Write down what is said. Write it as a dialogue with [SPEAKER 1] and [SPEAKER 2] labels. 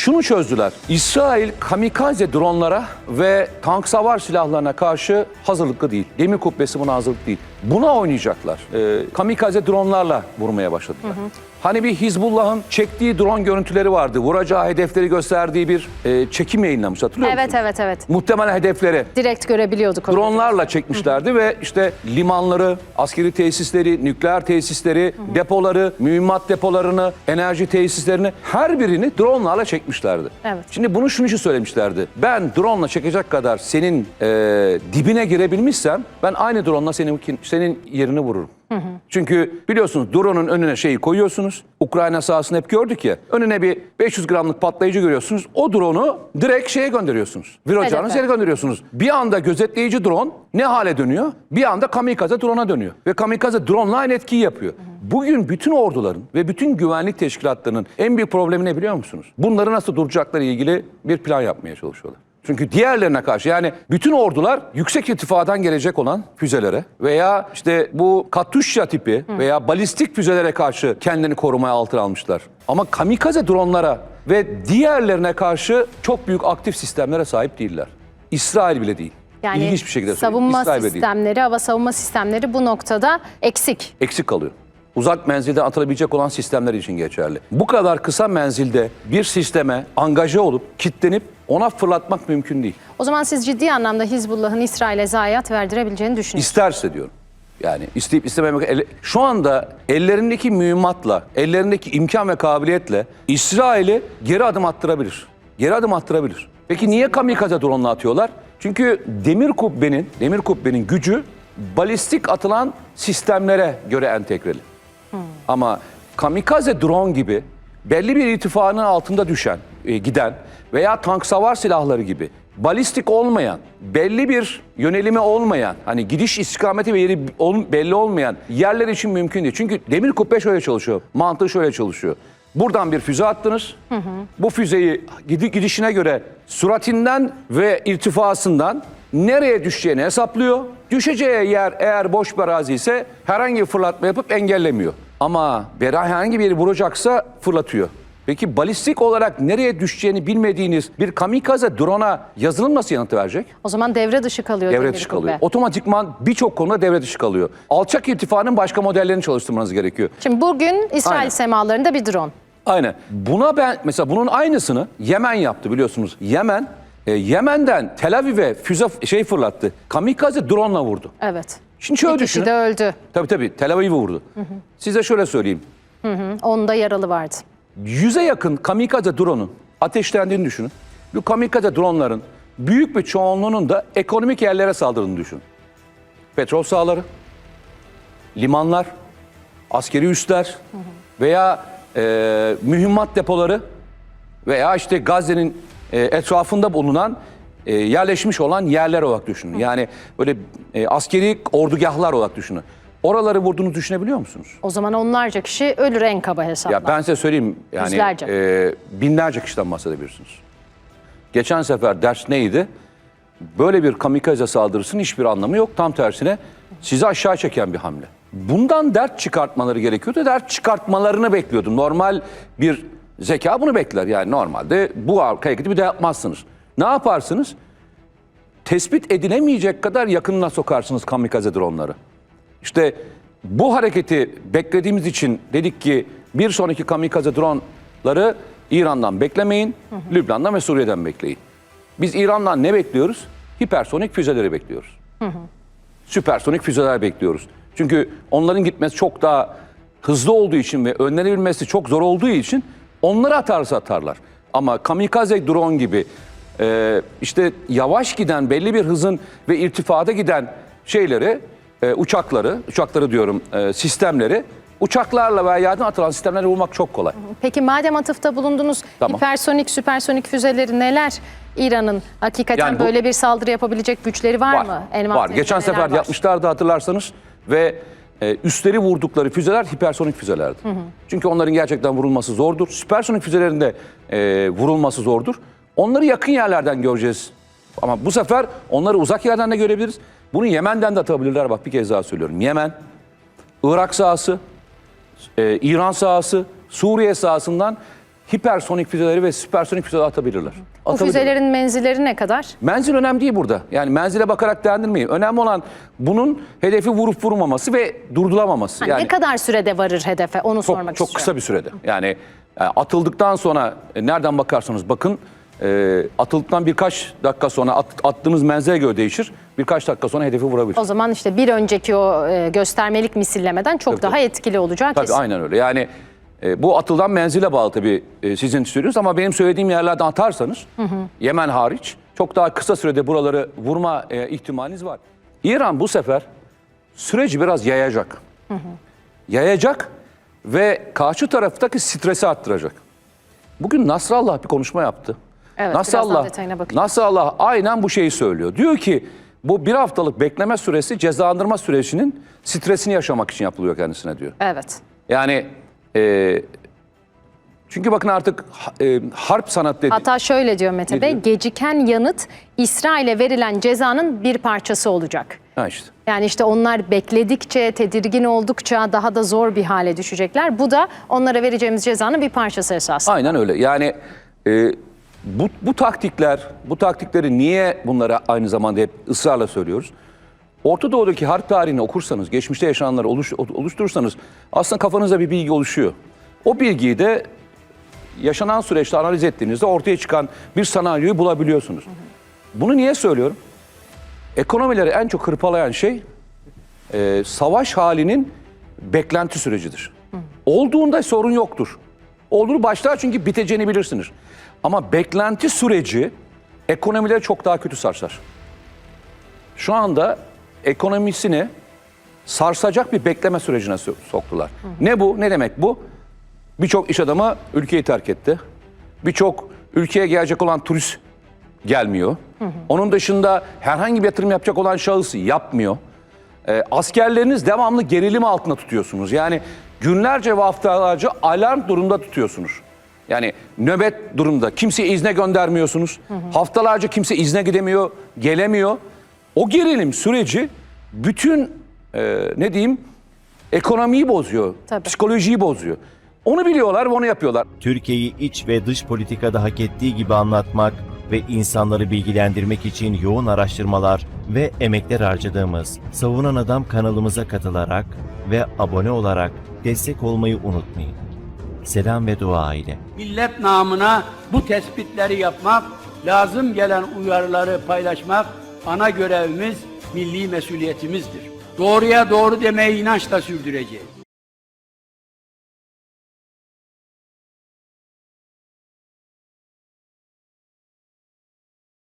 [SPEAKER 1] şunu çözdüler. İsrail kamikaze dronlara ve tank savar silahlarına karşı hazırlıklı değil. Demir kubbesi buna hazırlık değil. Buna oynayacaklar. Ee, kamikaze dronlarla vurmaya başladılar. Hani bir Hizbullah'ın çektiği drone görüntüleri vardı. Vuracağı hedefleri gösterdiği bir e, çekim yayınlamış hatırlıyor
[SPEAKER 2] Evet
[SPEAKER 1] musunuz?
[SPEAKER 2] evet evet.
[SPEAKER 1] Muhtemelen hedefleri
[SPEAKER 2] Direkt görebiliyorduk onu.
[SPEAKER 1] dronlarla çekmişlerdi ve işte limanları, askeri tesisleri, nükleer tesisleri, depoları, mühimmat depolarını, enerji tesislerini her birini dronlarla çekmişlerdi.
[SPEAKER 2] Evet.
[SPEAKER 1] Şimdi bunu şunun için söylemişlerdi. Ben drone'la çekecek kadar senin e, dibine girebilmişsem ben aynı drone'la senin senin yerini vururum. Çünkü biliyorsunuz drone'un önüne şeyi koyuyorsunuz. Ukrayna sahasını hep gördük ya. Önüne bir 500 gramlık patlayıcı görüyorsunuz. O drone'u direkt şeye gönderiyorsunuz. Viracağınız
[SPEAKER 2] Hedefe.
[SPEAKER 1] yere gönderiyorsunuz. Bir anda gözetleyici drone ne hale dönüyor? Bir anda kamikaze drone'a dönüyor. Ve kamikaze drone'la aynı etkiyi yapıyor. Bugün bütün orduların ve bütün güvenlik teşkilatlarının en büyük problemi ne biliyor musunuz? Bunları nasıl duracakları ilgili bir plan yapmaya çalışıyorlar. Çünkü diğerlerine karşı yani bütün ordular yüksek irtifadan gelecek olan füzelere veya işte bu Katuşya tipi veya balistik füzelere karşı kendini korumaya altına almışlar. Ama kamikaze dronlara ve diğerlerine karşı çok büyük aktif sistemlere sahip değiller. İsrail bile değil.
[SPEAKER 2] Yani
[SPEAKER 1] İlginç bir şekilde söyleyeyim.
[SPEAKER 2] savunma
[SPEAKER 1] İsrail bile değil.
[SPEAKER 2] sistemleri, hava savunma sistemleri bu noktada eksik.
[SPEAKER 1] eksik kalıyor. Uzak menzilde atılabilecek olan sistemler için geçerli. Bu kadar kısa menzilde bir sisteme angaje olup kitlenip ona fırlatmak mümkün değil.
[SPEAKER 2] O zaman siz ciddi anlamda Hizbullah'ın İsrail'e zayiat verdirebileceğini düşünüyorsunuz.
[SPEAKER 1] İsterse diyorum. Yani isteyip istememek. ele- Şu anda ellerindeki mühimmatla, ellerindeki imkan ve kabiliyetle İsrail'i geri adım attırabilir. Geri adım attırabilir. Peki niye kamikaze drone'la atıyorlar? Çünkü demir kubbenin, demir kubbenin gücü balistik atılan sistemlere göre entegreli. Ama kamikaze drone gibi belli bir irtifanın altında düşen, e, giden veya tank savar silahları gibi balistik olmayan, belli bir yönelimi olmayan, hani gidiş istikameti ve yeri belli olmayan yerler için mümkün değil. Çünkü demir kubbe şöyle çalışıyor, mantığı şöyle çalışıyor. Buradan bir füze attınız. Bu füzeyi gidi- gidişine göre suratinden ve irtifasından nereye düşeceğini hesaplıyor. Düşeceği yer eğer boş bir arazi ise herhangi bir fırlatma yapıp engellemiyor. Ama herhangi bir yeri vuracaksa fırlatıyor. Peki balistik olarak nereye düşeceğini bilmediğiniz bir kamikaze drone'a yazılım nasıl yanıtı verecek?
[SPEAKER 2] O zaman devre dışı kalıyor
[SPEAKER 1] Devre
[SPEAKER 2] demir
[SPEAKER 1] dışı
[SPEAKER 2] kubbe.
[SPEAKER 1] kalıyor. Otomatikman birçok konuda devre dışı kalıyor. Alçak irtifanın başka modellerini çalıştırmanız gerekiyor.
[SPEAKER 2] Şimdi bugün İsrail
[SPEAKER 1] Aynen.
[SPEAKER 2] semalarında bir drone.
[SPEAKER 1] Aynen. Buna ben mesela bunun aynısını Yemen yaptı biliyorsunuz. Yemen e, Yemen'den Tel Aviv'e füze şey fırlattı. Kamikaze drone'la vurdu.
[SPEAKER 2] Evet.
[SPEAKER 1] Şimdi şöyle
[SPEAKER 2] Bir kişi
[SPEAKER 1] düşünün.
[SPEAKER 2] de öldü.
[SPEAKER 1] Tabii tabii Tel Aviv'i vurdu. Size şöyle söyleyeyim.
[SPEAKER 2] Onda yaralı vardı.
[SPEAKER 1] Yüze yakın kamikaze drone'un ateşlendiğini düşünün. Bu kamikaze drone'ların büyük bir çoğunluğunun da ekonomik yerlere saldırdığını düşünün. Petrol sahaları, limanlar, askeri üsler veya e, mühimmat depoları veya işte Gazze'nin e, etrafında bulunan e, yerleşmiş olan yerler olarak düşünün. Yani böyle e, askeri ordugahlar olarak düşünün. Oraları vurduğunu düşünebiliyor musunuz?
[SPEAKER 2] O zaman onlarca kişi ölür en kaba hesapla.
[SPEAKER 1] Ya ben size söyleyeyim yani
[SPEAKER 2] Yüzlerce.
[SPEAKER 1] e, binlerce kişiden bahsedebilirsiniz. Geçen sefer ders neydi? Böyle bir kamikaze saldırısının hiçbir anlamı yok. Tam tersine sizi aşağı çeken bir hamle. Bundan dert çıkartmaları gerekiyordu. Dert çıkartmalarını bekliyordum. Normal bir zeka bunu bekler. Yani normalde bu hareketi bir de yapmazsınız. Ne yaparsınız? Tespit edilemeyecek kadar yakınına sokarsınız kamikaze dronları. İşte bu hareketi beklediğimiz için dedik ki bir sonraki kamikaze dronları İran'dan beklemeyin, Lübnan'dan ve Suriye'den bekleyin. Biz İran'dan ne bekliyoruz? Hipersonik füzeleri bekliyoruz. Süpersonik füzeler bekliyoruz. Çünkü onların gitmesi çok daha hızlı olduğu için ve önlenebilmesi çok zor olduğu için onları atarsa atarlar. Ama kamikaze drone gibi e, işte yavaş giden belli bir hızın ve irtifada giden şeyleri, e, uçakları, uçakları diyorum e, sistemleri uçaklarla veya yerden atılan sistemlerle vurmak çok kolay.
[SPEAKER 2] Peki madem atıfta bulundunuz,
[SPEAKER 1] Tamam.
[SPEAKER 2] hipersonik, süpersonik füzeleri neler? İran'ın hakikaten
[SPEAKER 1] Yani bu-
[SPEAKER 2] böyle bir saldırı yapabilecek güçleri var, mı?
[SPEAKER 1] Var.
[SPEAKER 2] Envanterinde
[SPEAKER 1] Geçen
[SPEAKER 2] neler
[SPEAKER 1] sefer
[SPEAKER 2] var?
[SPEAKER 1] yapmışlardı hatırlarsanız ve e, üstleri vurdukları füzeler hipersonik füzelerdi. Çünkü onların gerçekten vurulması zordur. Süpersonik füzelerin de e, vurulması zordur. Onları yakın yerlerden göreceğiz. Ama bu sefer onları uzak yerden de görebiliriz. Bunu Yemen'den de atabilirler. Bak bir kez daha söylüyorum. Yemen, Irak sahası, e, İran sahası, Suriye sahasından hipersonik füzeleri ve süpersonik füzeleri atabilirler. Atabilirler.
[SPEAKER 2] füzelerin menzilleri ne kadar?
[SPEAKER 1] Menzil önemli değil burada. Yani menzile bakarak değerlendirmeyin. Önemli olan bunun hedefi vurup vurmaması ve durdurulamaması.
[SPEAKER 2] Hani
[SPEAKER 1] yani
[SPEAKER 2] ne kadar sürede varır hedefe onu sormak
[SPEAKER 1] çok, çok
[SPEAKER 2] istiyorum.
[SPEAKER 1] kısa bir sürede. Yani e, atıldıktan sonra e, nereden bakarsanız bakın e, atıldıktan birkaç dakika sonra at, attığınız menzile göre değişir. Birkaç dakika sonra hedefi vurabilir.
[SPEAKER 2] O zaman işte bir önceki o e, göstermelik misillemeden çok
[SPEAKER 1] Tabii,
[SPEAKER 2] daha
[SPEAKER 1] tabii.
[SPEAKER 2] etkili olacağı
[SPEAKER 1] Tabii
[SPEAKER 2] kesin.
[SPEAKER 1] aynen öyle. Yani e, bu atılan menzile bağlı tabii e, sizin söylediğiniz ama benim söylediğim yerlerden atarsanız Yemen hariç çok daha kısa sürede buraları vurma e, ihtimaliniz var. İran bu sefer süreci biraz yayacak. Yayacak ve karşı taraftaki stresi arttıracak. Bugün Nasrallah bir konuşma yaptı.
[SPEAKER 2] Evet, birazdan detayına bakacağız.
[SPEAKER 1] Nasrallah aynen bu şeyi söylüyor. Diyor ki bu bir haftalık bekleme süresi cezalandırma sürecinin stresini yaşamak için yapılıyor kendisine diyor.
[SPEAKER 2] Evet.
[SPEAKER 1] Yani e, çünkü bakın artık e, harp sanat dedi.
[SPEAKER 2] Hatta şöyle diyor Mete
[SPEAKER 1] Ne
[SPEAKER 2] Bey,
[SPEAKER 1] diyor?
[SPEAKER 2] geciken yanıt İsrail'e verilen cezanın bir parçası olacak.
[SPEAKER 1] Ha işte.
[SPEAKER 2] Yani işte onlar bekledikçe, tedirgin oldukça daha da zor bir hale düşecekler. Bu da onlara vereceğimiz cezanın bir parçası esasında.
[SPEAKER 1] Aynen öyle. Yani e, bu, bu taktikler, bu taktikleri niye bunlara aynı zamanda hep ısrarla söylüyoruz? Orta Doğu'daki harp tarihini okursanız, geçmişte yaşananları oluş, oluşturursanız aslında kafanızda bir bilgi oluşuyor. O bilgiyi de yaşanan süreçte analiz ettiğinizde ortaya çıkan bir senaryoyu bulabiliyorsunuz. Bunu niye söylüyorum? Ekonomileri en çok hırpalayan şey e, savaş halinin beklenti sürecidir. Olduğunda sorun yoktur. Olduğunu başlar çünkü biteceğini bilirsiniz. Ama beklenti süreci ekonomileri çok daha kötü sarsar. Şu anda ekonomisini sarsacak bir bekleme sürecine so- soktular. Ne bu? Ne demek bu? Birçok iş adamı ülkeyi terk etti. Birçok ülkeye gelecek olan turist gelmiyor. Onun dışında herhangi bir yatırım yapacak olan şahıs yapmıyor. E, askerleriniz devamlı gerilim altında tutuyorsunuz. Yani günlerce ve haftalarca alarm durumda tutuyorsunuz. Yani nöbet durumda. Kimseye izne göndermiyorsunuz. Haftalarca kimse izne gidemiyor, gelemiyor. O gerilim süreci bütün e, ne diyeyim ekonomiyi bozuyor,
[SPEAKER 2] Tabii.
[SPEAKER 1] psikolojiyi bozuyor. Onu biliyorlar ve onu yapıyorlar.
[SPEAKER 3] Türkiye'yi iç ve dış politikada hak ettiği gibi anlatmak ve insanları bilgilendirmek için yoğun araştırmalar ve emekler harcadığımız Savunan Adam kanalımıza katılarak ve abone olarak destek olmayı unutmayın. Selam ve dua ile.
[SPEAKER 4] millet namına bu tespitleri yapmak, lazım gelen uyarıları paylaşmak ana görevimiz, milli mesuliyetimizdir. Doğruya doğru demeyi inançla sürdüreceğiz.